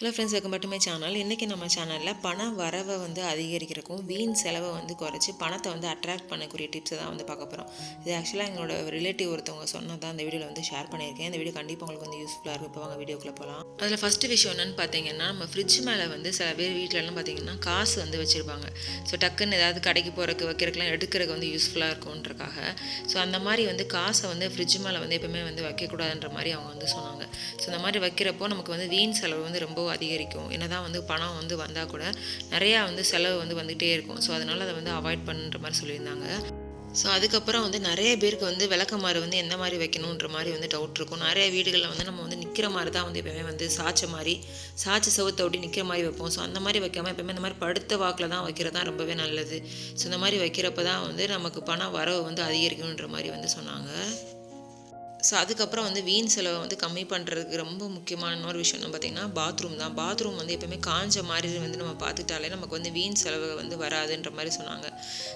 Hello friends welcome மட்டுமே channel இன்றைக்கி நம்ம சேனலில் பண வரவை வந்து அதிகரிக்கிறக்கும் வீண் செலவை வந்து குறைச்சி பணத்தை வந்து அட்ராக்ட் பண்ணக்கூடிய டிப்ஸை தான் வந்து பார்க்க போகிறோம் இது ஆக்சுவலாக எங்களோட ரிலேட்டிவ் ஒருத்தவங்க சொன்னது தான் இந்த வீடியோவில் வந்து ஷேர் பண்ணியிருக்கேன். இந்த வீடியோ கண்டிப்பாக உங்களுக்கு வந்து யூஸ்ஃபுல்லாக இருக்கும். இப்போ வாங்க வீடியோக்குள்ளே போகலாம் அதில் ஃபஸ்ட்டு விஷயம் என்னென்னு பார்த்தீங்கன்னா நம்ம ஃப்ரிட்ஜ் மேலே வந்து சில பேர் வீட்டிலலாம் பார்த்தீங்கன்னா காசு வந்து வச்சுருப்பாங்க. ஸோ டக்குன்னு ஏதாவது கடைக்கு போகிறக்கு வைக்கிறதுக்குலாம் எடுக்கிறதுக்கு வந்து யூஸ்ஃபுல்லாக இருக்கும்ன்றக்காக. ஸோ அந்த மாதிரி வந்து காசை வந்து ஃப்ரிட்ஜ் மேலே வந்து எப்பவுமே வந்து வைக்கக்கூடாதுன்ற மாதிரி அவங்க வந்து சொன்னாங்க. ஸோ அந்த மாதிரி வைக்கிறப்போ நமக்கு வந்து வீண் செலவு வந்து ரொம்ப அதிகரிக்கும். என்ன தான் வந்து பணம் வந்து வந்தால் கூட நிறையா வந்து செலவு வந்து வந்துகிட்டே இருக்கும். ஸோ அதனால் அதை வந்து அவாய்ட் பண்ணுற மாதிரி சொல்லியிருந்தாங்க. ஸோ அதுக்கப்புறம் வந்து நிறைய பேருக்கு வந்து விளக்கமாறு வந்து எந்த மாதிரி வைக்கணுன்ற மாதிரி வந்து டவுட் இருக்கும். நிறைய வீடுகளில் வந்து நம்ம வந்து நிற்கிற மாதிரி தான் வந்து எப்பவுமே வந்து சாய்ச்ச மாதிரி சாய்ச்சி சவுத்தை ஒட்டி நிற்கிற மாதிரி வைப்போம். ஸோ அந்த மாதிரி வைக்காமல் எப்பவுமே இந்த மாதிரி படுத்த வாக்கில் தான் வைக்கிறது தான் ரொம்பவே நல்லது. ஸோ இந்த மாதிரி வைக்கிறப்ப தான் வந்து நமக்கு பணம் வரவு வந்து அதிகரிக்கணுன்ற மாதிரி வந்து சொன்னாங்க. ஸோ அதுக்கப்புறம் வந்து வீண் செலவை வந்து கம்மி பண்ணுறதுக்கு ரொம்ப முக்கியமான இன்னொரு விஷயம் பார்த்திங்கன்னா பாத்ரூம் தான். பாத்ரூம் வந்து எப்போவுமே காஞ்ச மாதிரி வந்து நம்ம பார்த்துட்டாலே நமக்கு வந்து வீண் செலவு வந்து வராதுன்ற மாதிரி சொன்னாங்க.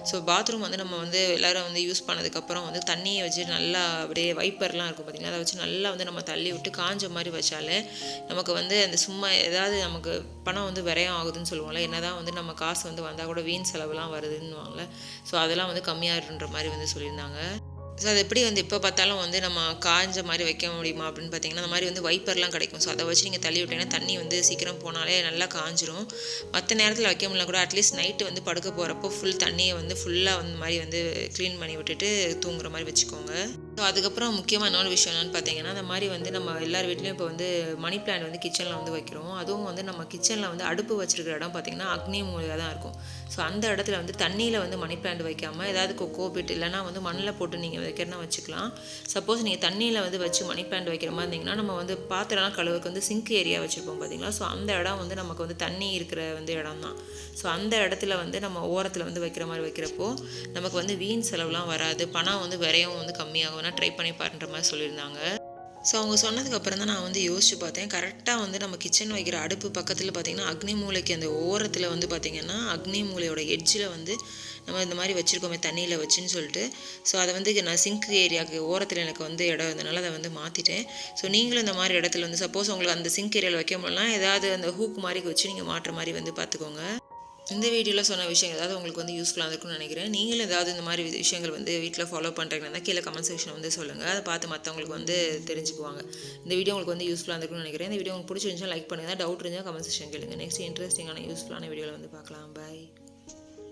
ஸோ பாத்ரூம் வந்து நம்ம வந்து எல்லோரும் வந்து யூஸ் பண்ணதுக்கப்புறம் வந்து தண்ணியை வச்சு நல்லா அப்படியே வைப்பர்லாம் இருக்கும் பார்த்திங்கன்னா அதை வச்சு நல்லா வந்து நம்ம தள்ளி விட்டு காஞ்ச மாதிரி வச்சாலே நமக்கு வந்து அந்த சும்மா ஏதாவது நமக்கு பணம் வந்து விரயம் ஆகுதுன்னு சொல்லுவோம்ல என்ன தான் வந்து நம்ம காசு வந்து வந்தால் கூட வீண் செலவுலாம் வருதுன்னு ஸோ அதெல்லாம் வந்து கம்மியாகிடுன்ற மாதிரி வந்து சொல்லியிருந்தாங்க. ஸோ அது எப்படி வந்து எப்போ பார்த்தாலும் வந்து நம்ம காஞ்ச மாதிரி வைக்க முடியுமா அப்படின்னு பார்த்தீங்கன்னா அந்த மாதிரி வந்து வைப்பர்லாம் கிடைக்கும். ஸோ அதை வச்சு நீங்கள் தள்ளி விட்டீங்கன்னா தண்ணி வந்து சீக்கிரம் போனாலே நல்லா காஞ்சிரும். மற்ற நேரத்தில் வைக்க முடியல கூட அட்லீஸ்ட் நைட்டு வந்து படுக்க போகிறப்போ ஃபுல் தண்ணியை வந்து ஃபுல்லாக வந்து மாதிரி வந்து க்ளீன் பண்ணி விட்டுட்டு தூங்குற மாதிரி வச்சுக்கோங்க. ஸோ அதுக்கப்புறம் முக்கியமாக இன்னொரு விஷயம் என்னென்னு பார்த்தீங்கன்னா அந்த மாதிரி வந்து நம்ம எல்லார் வீட்லேயும் இப்போ வந்து மணி பிளான்ட் வந்து கிச்சனில் வந்து வைக்கிறோம். அதுவும் வந்து நம்ம கிச்சனில் வந்து அடுப்பு வச்சிருக்கிற இடம் பார்த்திங்கன்னா அக்னி மூலியாக தான் இருக்கும். ஸோ அந்த இடத்துல வந்து தண்ணியில் வந்து மணி பிளான்ட் வைக்காமல் ஏதாவது கொக்கோ பிட் இல்லைனா வந்து மண்ணில் போட்டு நீங்கள் வைக்கிறனா வச்சுக்கலாம். சப்போஸ் நீங்கள் தண்ணியில் வந்து வச்சு மணி பிளான்ட் வைக்கிற மாதிரி இருந்தீங்கன்னா நம்ம வந்து பாத்திரம்லாம் கழுவுக்கு வந்து சிங்க் ஏரியா வச்சுருப்போம் பார்த்தீங்களா ஸோ அந்த இடம் வந்து நமக்கு வந்து தண்ணி இருக்கிற வந்து இடம் தான். ஸோ அந்த இடத்துல வந்து நம்ம ஓரத்தில் வந்து வைக்கிற மாதிரி வைக்கிறப்போ நமக்கு வந்து வீண் செலவுலாம் வராது. பணம் வந்து விரையும் வந்து கம்மியாகும். வேணால் ட்ரை பண்ணி பாருன்ற மாதிரி சொல்லியிருந்தாங்க. ஸோ அவங்க சொன்னதுக்கப்புறம் தான் நான் வந்து யோசிச்சு பார்த்தேன். கரெக்டாக வந்து நம்ம கிச்சன் வைக்கிற அடுப்பு பக்கத்தில் பார்த்திங்கன்னா அக்னி மூளைக்கு அந்த ஓரத்தில் வந்து பார்த்திங்கன்னா அக்னி மூளையோட எட்ஜில் வந்து நம்ம இந்த மாதிரி வச்சுருக்கோமே தண்ணியில் வச்சுன்னு சொல்லிட்டு. ஸோ அதை வந்து நான் சிங்க் ஏரியாவுக்கு ஓரத்தில் எனக்கு வந்து இடம் இருந்தனால அதை வந்து மாற்றிட்டேன் ஸோ நீங்களும் இந்த மாதிரி இடத்துல வந்து சப்போஸ் உங்களுக்கு அந்த சிங்க் ஏரியாவில் வைக்க முடியலாம் ஏதாவது அந்த ஹூக் மாதிரி வச்சு நீங்கள் மாட்டுற மாதிரி வந்து பார்த்துக்கோங்க. இந்த வீடியோவில் சொன்ன விஷயங்கள் ஏதாவது உங்களுக்கு வந்து யூஸ்ஃபுல்லாக இருக்கும்னு நினைக்கிறேன். நீங்களும் ஏதாவது இந்த மாதிரி விஷயங்கள் வந்து வீட்டில் ஃபாலோ பண்ணுறீங்கன்னா கீழே கமெண்ட் செக்ஷன் வந்து சொல்லுங்கள் அதை பார்த்து மற்றவங்களுக்கு வந்து தெரிஞ்சுக்குவாங்க. இந்த வீடியோ உங்களுக்கு வந்து யூஸ்ஃபுல்லாக இருக்கும்னு நினைக்கிறேன். இந்த வீடியோ உங்களுக்கு பிடிச்சிருந்துச்சா லைக் பண்ணுங்கள் டவுட் இருந்தால் கமெண்ட் செக்ஷன் கேளுங்க. நெக்ஸ்ட் இன்ட்ரெஸ்டிங்கான யூஸ்ஃபுல்லான வீடியோவில் வந்து பார்க்கலாம். பாய்